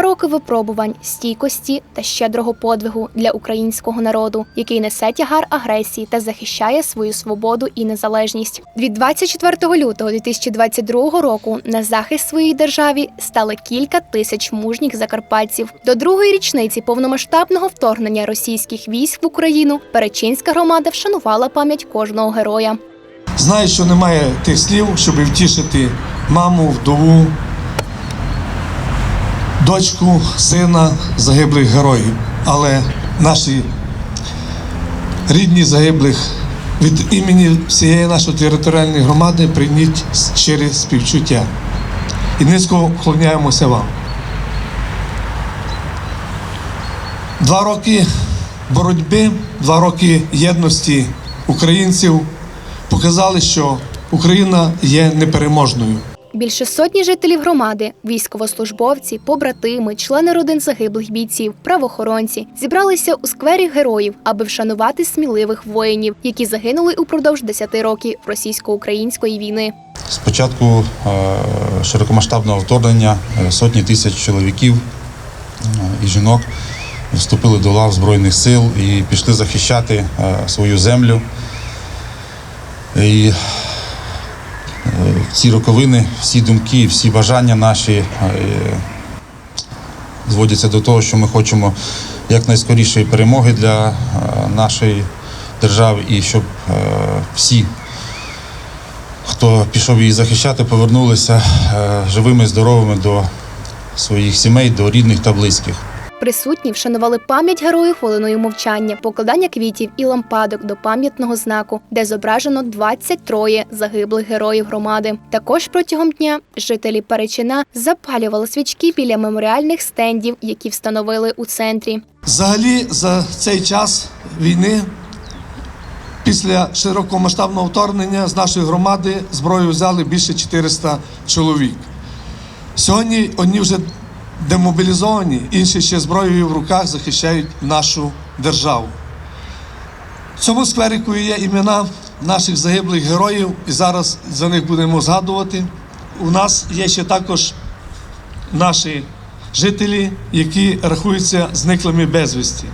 роки випробувань, стійкості та щедрого подвигу для українського народу, який несе тягар агресії та захищає свою свободу і незалежність. Від 24 лютого 2022 року на захист своїй державі стали кілька тисяч мужніх закарпатців. До другої річниці повномасштабного вторгнення російських військ в Україну Перечинська громада вшанувала пам'ять кожного героя. Знаю, що немає тих слів, щоб втішити маму, вдову, дочку, сина загиблих героїв. Але наші рідні загиблих від імені всієї нашої територіальної громади прийміть щире співчуття. І низько вклоняємося вам. Два роки боротьби, два роки єдності українців показали, що Україна є непереможною. Більше сотні жителів громади, військовослужбовці, побратими, члени родин загиблих бійців, правоохоронці зібралися у сквері героїв, аби вшанувати сміливих воїнів, які загинули упродовж 10 років російсько-української війни. З початку е, широкомасштабного вторгнення е, сотні тисяч чоловіків е, і жінок вступили до лав Збройних сил і пішли захищати свою землю. І ці роковини, всі думки, всі бажання наші е, зводяться до того, що ми хочемо якнайскорішої перемоги для е, нашої держави і щоб е, всі хто пішов її захищати, повернулися живими, здоровими до своїх сімей, до рідних та близьких. Присутні вшанували пам'ять героїв хвилиною мовчання, покладання квітів і лампадок до пам'ятного знаку, де зображено 23 загиблих героїв громади. Також протягом дня жителі Перечина запалювали свічки біля меморіальних стендів, які встановили у центрі. Взагалі, за цей час війни, після широкомасштабного вторгнення з нашої громади зброю взяли більше 400 чоловік. Сьогодні одні вже демобілізовані, інші ще зброєю в руках захищають нашу державу. В цьому скверику є імена наших загиблих героїв, і зараз за них будемо згадувати. У нас є ще також наші жителі, які рахуються зниклими безвісті.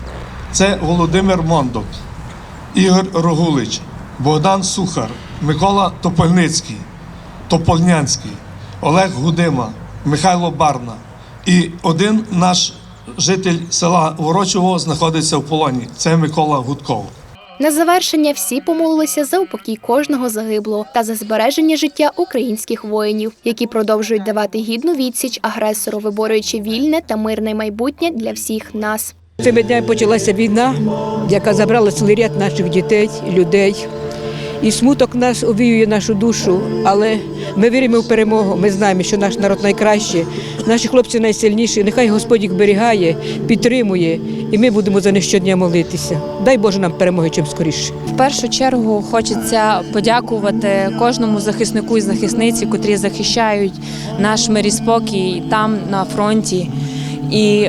Це Володимир Мондок, Ігор Рогулич, Богдан Сухар, Микола Топольницький, Топольнянський, Олег Гудима, Михайло Барна. І один наш житель села Ворочого знаходиться в полоні. Це Микола Гудков. На завершення всі помолилися за упокій кожного загиблого та за збереження життя українських воїнів, які продовжують давати гідну відсіч агресору, виборюючи вільне та мирне майбутнє для всіх нас. Цими днями почалася війна, яка забрала цілий ряд наших дітей, людей. І смуток нас овіює нашу душу, але ми віримо в перемогу. Ми знаємо, що наш народ найкращий, наші хлопці найсильніші. Нехай Господь їх берігає, підтримує, і ми будемо за них щодня молитися. Дай Боже нам перемоги чим скоріше. В першу чергу хочеться подякувати кожному захиснику і захисниці, котрі захищають наш мир і спокій там на фронті. І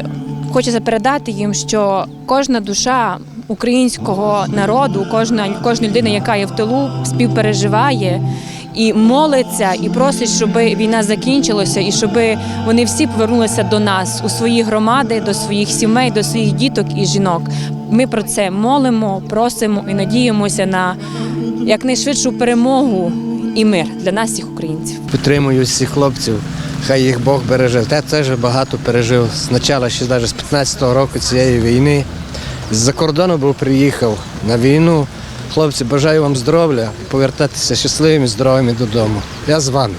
хочеться передати їм, що кожна душа українського народу, кожна кожна людина, яка є в тилу, співпереживає. І молиться, і просить, щоб війна закінчилася, і щоб вони всі повернулися до нас у свої громади, до своїх сімей, до своїх діток і жінок. Ми про це молимо, просимо і надіємося на якнайшвидшу перемогу і мир для нас, всіх українців. Підтримую всіх хлопців, хай їх Бог береже. Я теж багато пережив з початку, ще навіть з 15-го року цієї війни. З-за кордону був приїхав на війну. Хлопці, бажаю вам здоров'я повертатися щасливими, здоровими додому. Я з вами.